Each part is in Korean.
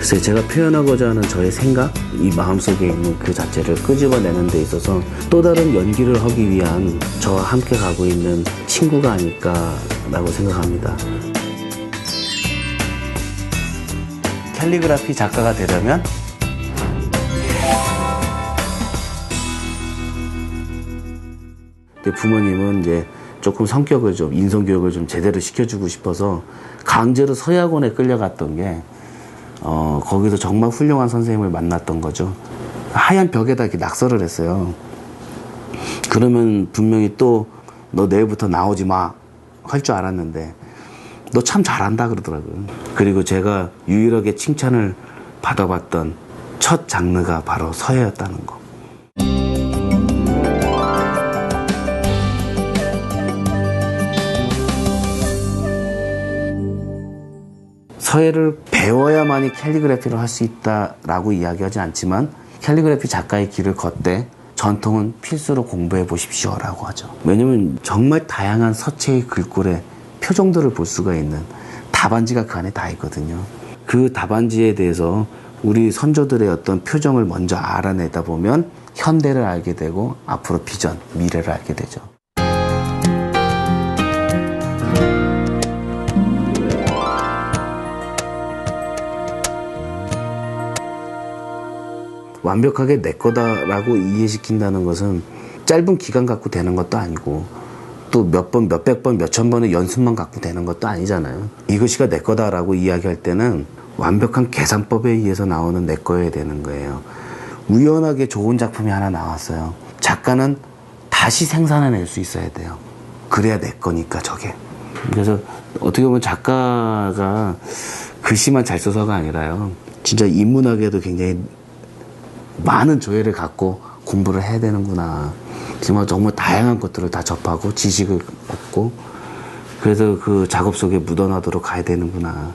그래서 제가 표현하고자 하는 저의 생각, 이 마음속에 있는 그 자체를 끄집어내는 데 있어서 또 다른 연기를 하기 위한 저와 함께 가고 있는 친구가 아닐까라고 생각합니다. 캘리그라피 작가가 되려면 부모님은 이제 조금 성격을 좀 인성교육을 좀 제대로 시켜주고 싶어서 강제로 서양원에 끌려갔던 게 어, 거기서 정말 훌륭한 선생님을 만났던 거죠. 하얀 벽에다 이렇게 낙서를 했어요. 그러면 분명히 또 너 내일부터 나오지 마 할 줄 알았는데 너 참 잘한다 그러더라고요. 그리고 제가 유일하게 칭찬을 받아봤던 첫 장르가 바로 서예였다는 거. 서예를 배워야만이 캘리그래피를 할 수 있다라고 이야기하지 않지만 캘리그래피 작가의 길을 걷되 전통은 필수로 공부해 보십시오라고 하죠. 왜냐면 정말 다양한 서체의 글꼴의 표정들을 볼 수가 있는 답안지가 그 안에 다 있거든요. 그 답안지에 대해서 우리 선조들의 어떤 표정을 먼저 알아내다 보면 현대를 알게 되고 앞으로 비전, 미래를 알게 되죠. 완벽하게 내 거다라고 이해시킨다는 것은 짧은 기간 갖고 되는 것도 아니고 또 몇 번, 몇백 번, 몇천 번의 연습만 갖고 되는 것도 아니잖아요. 이것이가 내 거다라고 이야기할 때는 완벽한 계산법에 의해서 나오는 내 거여야 되는 거예요. 우연하게 좋은 작품이 하나 나왔어요. 작가는 다시 생산해낼 수 있어야 돼요. 그래야 내 거니까 저게. 그래서 어떻게 보면 작가가 글씨만 잘 써서가 아니라요. 진짜 인문학에도 굉장히 많은 조예를 갖고 공부를 해야 되는구나. 정말 정말 다양한 것들을 다 접하고 지식을 얻고 그래서 그 작업 속에 묻어나도록 가야 되는구나.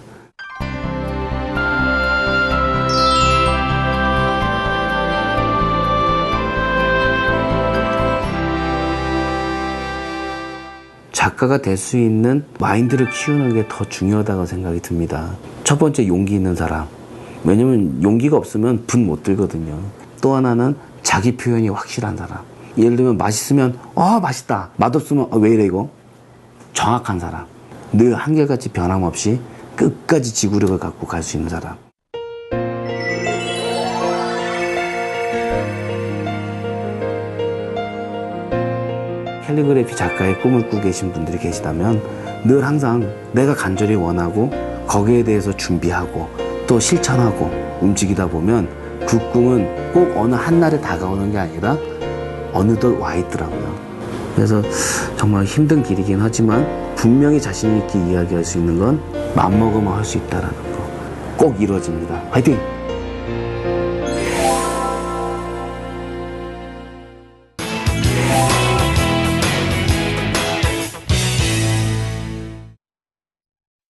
작가가 될 수 있는 마인드를 키우는 게 더 중요하다고 생각이 듭니다. 첫 번째 용기 있는 사람. 왜냐면 용기가 없으면 분 못 들거든요. 또 하나는 자기 표현이 확실한 사람. 예를 들면 맛있으면 아 맛있다. 맛없으면 아, 왜 이래 이거? 정확한 사람. 늘 한결같이 변함없이 끝까지 지구력을 갖고 갈 수 있는 사람. 캘리그래피 작가의 꿈을 꾸고 계신 분들이 계시다면 늘 항상 내가 간절히 원하고 거기에 대해서 준비하고 또 실천하고 움직이다 보면 그 꿈은 꼭 어느 한날에 다가오는 게 아니라 어느덧 와 있더라고요. 그래서 정말 힘든 길이긴 하지만 분명히 자신 있게 이야기할 수 있는 건 맘먹으면 할 수 있다라는 거 꼭 이루어집니다. 화이팅!